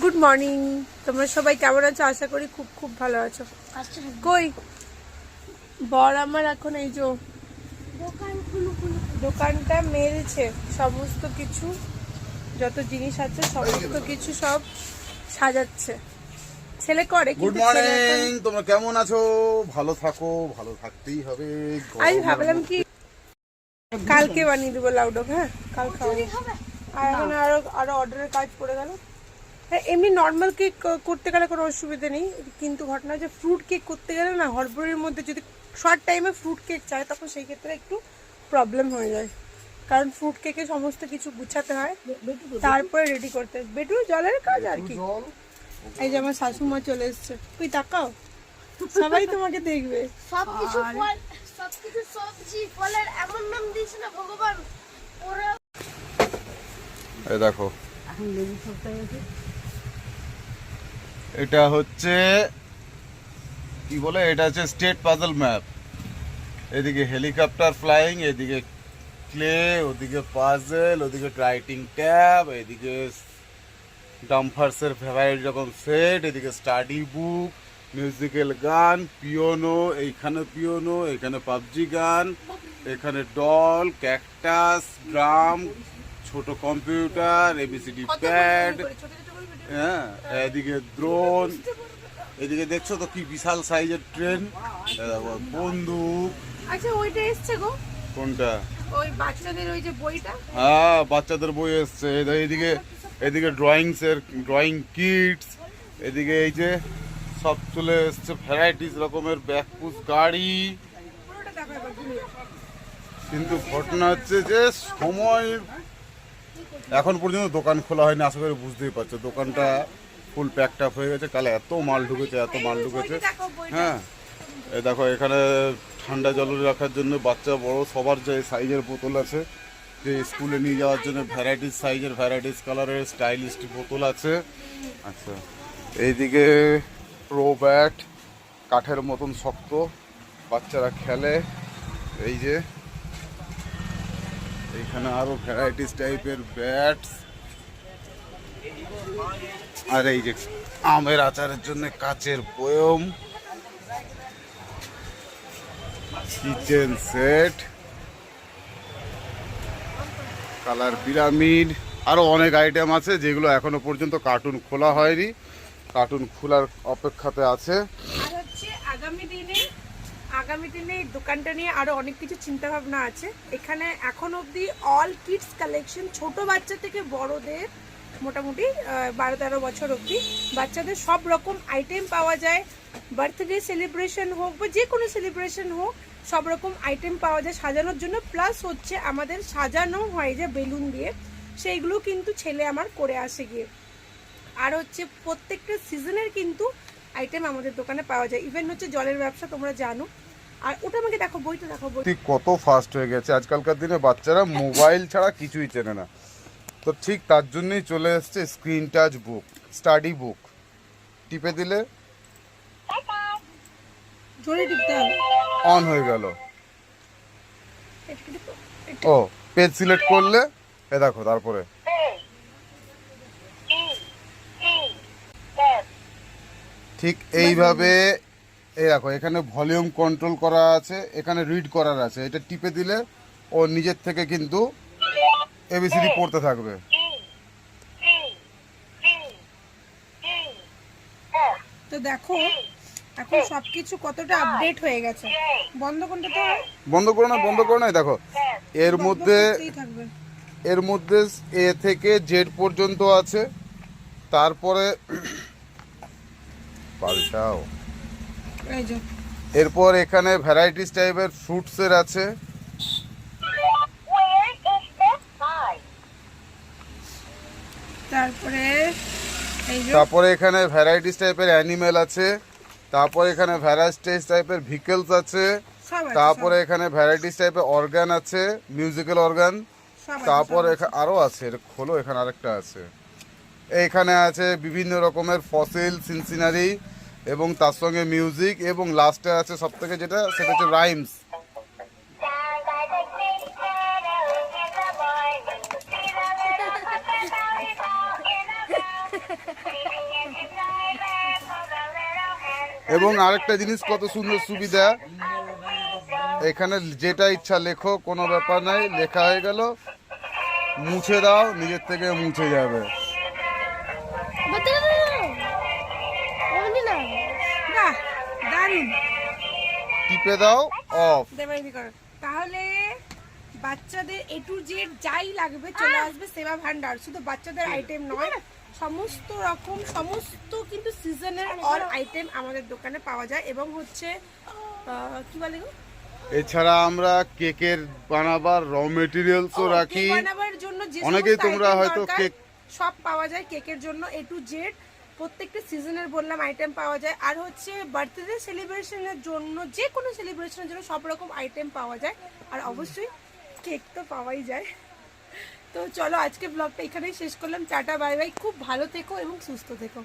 Good morning তোমরা সবাই কেমন আছো? আশা করি খুব খুব ভালো আছো। কই? বর আমার এখন এই যে দোকানটা মেরেছে সমস্ত কিছু যত জিনিস আছে সমস্ত কিছু সব সাজাচ্ছে। ছেলে করে গুড মর্নিং তোমরা কেমন আছো? ভালো থাকো ভালো থাকতেই হবে। আমি ভাবলাম কি কালকে বানিয়ে দেবো লাউডো হ্যাঁ? কাল খাওয়াবো চুরি আর এখন আরও আরও অর্ডারের কাজ পড়ে গেল। হ্যাঁ এমনি নর্মাল কেক করতে গেলে কোনো অসুবিধা নেই। কিন্তু ঘটনা যে ফ্রুট কেক করতে গেলে না হরবরের মধ্যে যদি শর্ট টাইমে ফ্রুট কেক চায় তখন সেই ক্ষেত্রে একটু প্রবলেম হয়ে যায়। কারণ ফ্রুট কেকে সমস্ত কিছু গুছাতে হয় তারপরে রেডি করতে হয়। বেটু জলের কাজ আর কি। এই যে আমার শাশুমা চলে এসছে। তুই তাকাও। সবাই তোমাকে দেখবে। সবকিছু ফল সবকিছু সবজি ফলের এমন নাম দিয়েছে না ভগবান। ওরা এই দেখো। এটা হচ্ছে কি বলে এটা হচ্ছে স্টেট পাজল ম্যাপ এদিকে হেলিকপ্টার ফ্লাইং এদিকে ক্লে ওদিকে পাজল ওদিকে রাইটিং ট্যাব এদিকে ডাম্পার্সের ফেভারিট রকম সেট এদিকে স্টাডি বুক মিউজিক্যাল গান পিওনো এইখানে পিওনো এখানে পাবজি গান এখানে ডল ক্যাকটাস ড্রাম ছোট computer A B C D pad হ্যাঁ এদিকে ড্রোন এদিকে দেখছ তো কি বিশাল সাইজের ট্রেন বন্দুক। আচ্ছা ওইটা এসছে গো। কোনটা? ওই বাচ্চাদের ওই যে বইটা? হ্যাঁ বাচ্চাদের বই এসছে। এদিকে এদিকে ড্রয়িংস এর ড্রয়িং কিটস এদিকে এই যে সব চলে এসছে। ভ্যারাইটিস রকমের ব্যাকপুস গাড়ি। কিন্তু ঘটনা হচ্ছে যে সময় এখন পর্যন্ত দোকান খোলা হয়নি আশা করি বুঝতেই পারছ। দোকানটা ফুল প্যাকড আপ হয়ে গেছে কালে এত মাল ঢুকেছে এত মাল ঢুকেছে। হ্যাঁ এই দেখো এখানে ঠান্ডা জল রাখার জন্য বাচ্চা বড় সবার যে সাইজের বোতল আছে যে স্কুলে নিয়ে যাওয়ার জন্য ভ্যারাইটিস সাইজের ভ্যারাইটিস কালারের স্টাইলিস্ট বোতল আছে। আচ্ছা এইদিকে প্রো ব্যাট কাঠের মতন শক্ত বাচ্চারা খেলে এই যে। এইখানে আরও ভ্যারাইটিস টাইপের ব্যাটস আর এই যে আমের আচারের জন্য কাচের বয়ম। কিচেন সেট কালার পিরামিড আরও অনেক আইটেম আছে যেগুলো এখনও পর্যন্ত কার্টুন খোলা হয়নি। কার্টুন খোলার অপেক্ষাতে আছে। আর হচ্ছে আগামী দিনে আগামী দিনে এই দোকানটা নিয়ে আরও অনেক কিছু চিন্তা ভাবনা আছে। এখানে এখন অবধি অল কিডস কালেকশন ছোট বাচ্চা থেকে বড়দের মোটামুটি বারো তেরো বছর অবধি বাচ্চাদের সব রকম আইটেম পাওয়া যায়। বার্থডে সেলিব্রেশন হোক বা যে কোনো সেলিব্রেশন হোক, সব রকম আইটেম পাওয়া যায় সাজানোর জন্য। প্লাস হচ্ছে আমাদের সাজানো হয় যে বেলুন দিয়ে, সেইগুলো কিন্তু ছেলে আমার করে আসে গিয়ে। আর হচ্ছে প্রত্যেকটা সিজনের কিন্তু আইটেম আমাদের দোকানে পাওয়া যায়। ইভেন হচ্ছে জলের ব্যবসা তোমরা জানো আর ওটা আমাকে দেখো বইটা দেখো বই কত ফাস্ট হয়ে গেছে। আজকালকার দিনে বাচ্চারা মোবাইল ছাড়া কিছুই চেনে না। তো ঠিক তার জন্যই চলে এসছে screen touch book study book টিপে দিলে জোরে টিপতে হবে। অন হয়ে গেল। ও পেজ সিলেক্ট করলে এ দেখো তারপরে। ঠিক এইভাবে এই দেখো এখানে ভলিউম কন্ট্রোল করা আছে এখানে রিড করার আছে। এটা টিপে দিলে ও নিজের থেকে কিন্তু এবিসিডি পড়তে থাকবে। তো দেখো এখন সবকিছু কতটা আপডেট হয়ে গেছে। বন্ধ করতে তো বন্ধ করো না বন্ধ করো না দেখো এর মধ্যে এর মধ্যে এ থেকে জেড পর্যন্ত আছে। তারপরে পাল্টাও। এরপর এখানে ভ্যারাইটিস টাইপের ফ্রুটসের আছে। তারপরে তারপরে এখানে ভ্যারাইটিস টাইপের অ্যানিমেল আছে। তারপর এখানে ভ্যারাইটিস টাইপের ভিকেলস আছে। তারপরে এখানে ভ্যারাইটিস টাইপের অর্গান আছে মিউজিক্যাল অর্গান তারপর আছে। এখানে আরও আছে খোলো এখানে আরেকটা আছে। এখানে আছে বিভিন্ন রকমের ফসিল সিনসিনারি এবং তার সঙ্গে মিউজিক এবং লাস্টে আছে সব থেকে যেটা, সেটা হচ্ছে রাইমস এবং আরেকটা জিনিস কত সুন্দর সুবিধা, এখানে যেটা ইচ্ছা লেখো, কোনো ব্যাপার নাই, লেখা হয়ে গেল, মুছে দাও, নিজের থেকে মুছে যাবে। না বাহ দারুণ। টিপে দাও অফ তাহলে বাচ্চাদের এ টু জেড যাই লাগবে চলে আসবে সেবা ভান্ডার। শুধু বাচ্চাদের আইটেম নয় সমস্ত রকম সমস্ত কিন্তু সিজনের অল আইটেম আমাদের দোকানে পাওয়া যায় এবং হচ্ছে আহ, কি বলে এছাড়া আমরা কেকের বানাবার র মেটেরিয়ালসও ও, রাখি। জন্য যে অনেকেই তোমরা হয়তো কেক- সব পাওয়া যায় কেকের জন্য এ টু জেড প্রত্যেকটা সিজনের বললাম আইটেম পাওয়া যায়। আর হচ্ছে বার্থডে সেলিব্রেশনের জন্য যে কোনো সেলিব্রেশনের জন্য সব রকম আইটেম পাওয়া যায়। আর অবশ্যই কেক তো পাওয়াই যায়। তো চলো আজকে ব্লগটা এখানেই শেষ করলাম। চাটা বাই বাই খুব ভালো থেকো এবং সুস্থ থেকো।